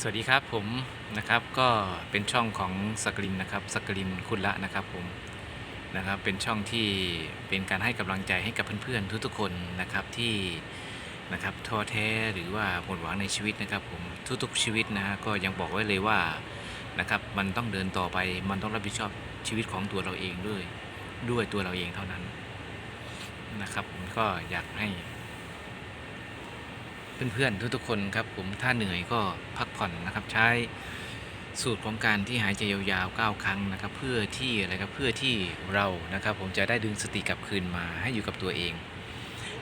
สวัสดีครับผมนะครับก็เป็นช่องของสกรินนะครับสกรินคุณละนะครับผมนะครับเป็นช่องที่เป็นการให้กำลังใจให้กับเพื่อนๆทุกๆคนนะครับที่นะครับท้อแท้หรือว่าหมดหวังในชีวิตนะครับผมทุกๆชีวิตนะฮะก็ยังบอกไว้เลยว่านะครับมันต้องเดินต่อไปมันต้องรับผิดชอบชีวิตของตัวเราเองด้วยด้วยตัวเราเองเท่านั้นนะครับผมก็อยากให้ เพื่อนๆทุกๆคนครับผมถ้าเหนื่อยก็พักผ่อนนะครับใช้สูตรของการที่หายใจยาวๆ9ครั้งนะครับ เพื่อที่อะไรครับเพื่อที่เรานะครับ ผมจะได้ดึงสติกลับคืนมาให้อยู่กับตัวเอง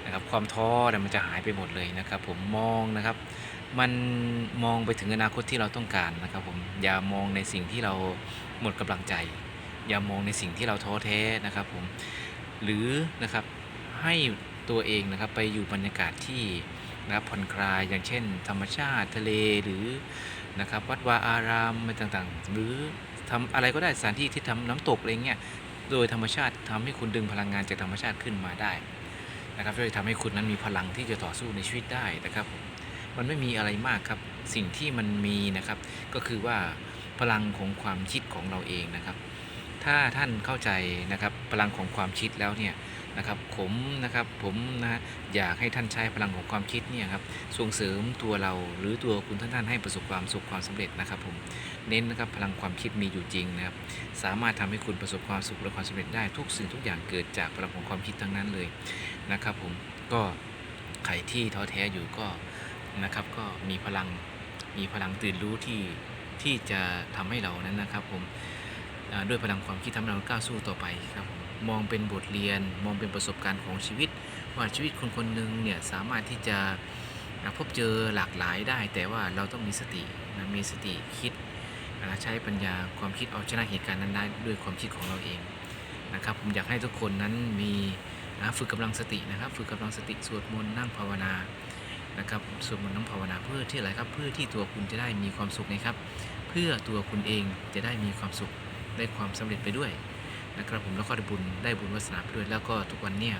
นะครับความท้อเนี่ยมันจะหายไปหมดเลยนะครับ ผมมองนะครับ มันมองไปถึงอนาคตที่เราต้องการนะครับ ผมอย่ามองในสิ่งที่เราหมดกำลังใจ อย่ามองในสิ่งที่เราท้อแท้นะครับ ผมหรือนะครับให้ตัวเองนะครับไปอยู่บรรยากาศที่ นะครับผ่อนคลายอย่างเช่น ธรรมชาติทะเลหรือนะครับวัดวาอารามอะไรต่างๆ หรือทำอะไรก็ได้สถานที่ที่ทำน้ำตกอะไรเงี้ยโดยธรรมชาติทำให้คุณดึงพลังงานจากธรรมชาติขึ้นมาได้นะครับช่วยทำให้คุณนั้นมีพลังที่จะต่อสู้ในชีวิตได้นะครับ มันไม่มีอะไรมากครับสิ่งที่มันมีนะครับ ก็คือว่าพลังของความคิดของเราเองนะครับ ถ้าท่านเข้าใจนะครับพลังของความคิดแล้วเนี่ย นะครับผมนะครับผมนะอยากให้ท่านใช้พลังของความคิดเนี่ยครับส่งเสริมตัวเราหรือตัวคุณท่านท่านให้ประสบความสุขความสำเร็จนะครับผมเน้นนะครับพลังความคิดมีอยู่จริงนะครับสามารถทำให้คุณประสบความสุขและความสำเร็จได้ทุกสิ่งทุกอย่างเกิดจากพลังของความคิดทั้งนั้นเลยนะครับผมก็ใครที่ท้อแท้อยู่ก็นะครับก็มีพลังมีพลังตื่นรู้ที่ที่จะทำให้เรานั้นนะครับผมด้วยพลังความคิดทำให้เราก้าวสู้ต่อไปครับผม มองเป็นบทเรียน มองเป็นประสบการณ์ของชีวิต ว่าชีวิตคนคนหนึ่งเนี่ยสามารถที่จะพบเจอหลากหลายได้ แต่ว่าเราต้องมีสตินะมีสติคิดอ่าใช้ปัญญาความคิดเอาชนะเหตุการณ์นั้นได้ด้วยความคิดของเราเองนะครับผมอยากให้ทุกคนนั้นมีนะฝึกกำลังสตินะครับ ฝึกกำลังสติสวดมนต์นั่งภาวนานะครับสวดมนต์นั่งภาวนาเพื่อที่อะไรครับเพื่อที่ตัวคุณจะได้มีความสุขนะครับ เพื่อตัวคุณเองจะได้มีความสุขได้ความสำเร็จไปด้วย นะครับผมแล้วก็ได้บุญได้บุญวาสนาไปด้วยแล้วก็ทุกวันเนี่ย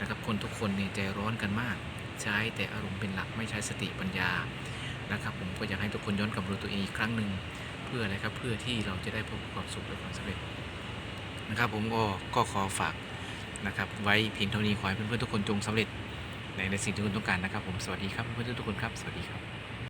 นะครับคนทุกคนเนี่ยใจร้อนกันมาก ใช้แต่อารมณ์เป็นหลักไม่ใช้สติปัญญานะครับ ผมก็อยากให้ทุกคนย้อนกลับมาดูตัวเองอีกครั้งหนึ่งเพื่ออะไรครับเพื่อที่เราจะได้พบความสุขและความสำเร็จนะครับ ผมก็ก็ขอฝากนะครับ ไว้เพียงเท่านี้ขอให้เพื่อนๆทุกคนจงสำเร็จในในสิ่งที่คุณต้องการนะครับ ผมสวัสดีครับเพื่อนๆทุกคนครับสวัสดีครับ